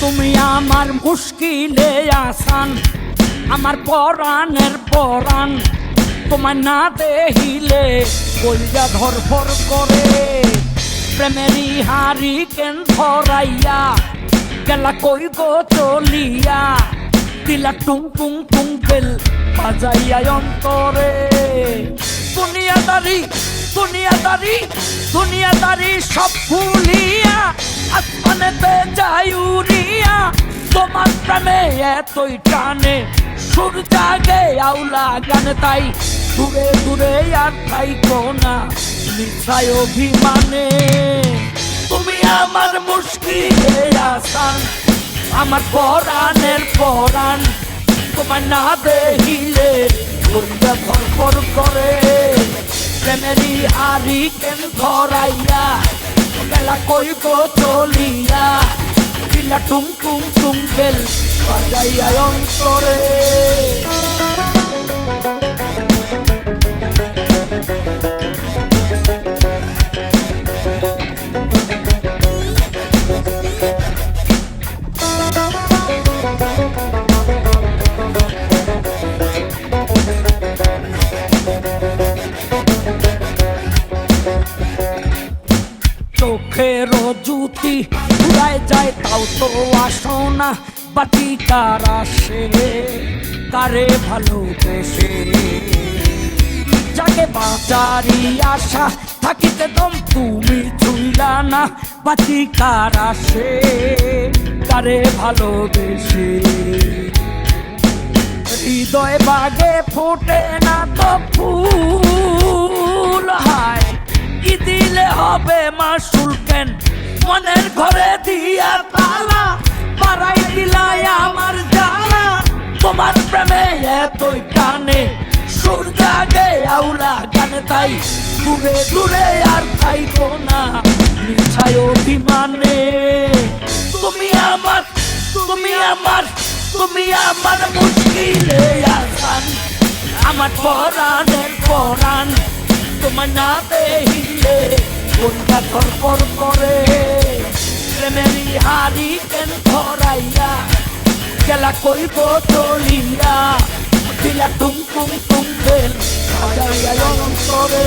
তুমি আমার মুশকিলে আসান আমার পরাণের পরাণ তোমার না দেহিলে কইরা ধরফর করে। প্রেমেরই হারি কেন ধরাইয়া গেলা কই গো চলিয়া, দিলা টুং টুং টুং বেল বাজাইয়া অন্তরে। দুনিয়াদারি দুনিয়াদারি দুনিয়াদারি সব ভুলিয়া আসমানেতে যাই উড়িয়া, তোমার প্রেমে এতই টানে সুর জাগে আউলা গান তাই। দূরে দূরে আর তাই কোনা মিছাই অভিমানে। তুমি আমার মুশকিলে আসান। আমার পরাণের পরাণ। তোমার না দেখিলে কইরা ধরপর করে। প্রেমেরই হারি কেন ধরাইয়া গেলা কইব চলিয়া। দিলা টুম টুম টুম বেল বাজাইয়া অন্তরে। চোখের জুতি উড়ায় যায়, তাও তো আসো না। বাটি কার আসে কারে ভালোবেসে যাকে বাঁচারি আশা, থাকিতে দম তুমি ছুইলা না। বাটি কার আসে? কারে ভালোবেসে হৃদয় বাগে ফোটে না তো ফুল। হবে মাসুল কেন? মনের ঘরে দিয়া তালা পারাই দিলাই আমার জানা। তোমার প্রেমে এতই টানে, সুর জাগে আউলা গানে তাই। দূরে দূরে আর থাইকো না মিছাই অভিমানে। তুমি আমার তুমি আমার তুমি আমার মুশকিলে আসান। আমার পরাণের পরাণ, তোমার না দেখিলে কোনটা তরপর করে প্রেমেরই হারি কেন ধরাইয়া গেলা কইব চলিয়া দিলা টুম টুম টুম বেল বাজাইয়া অন্তরে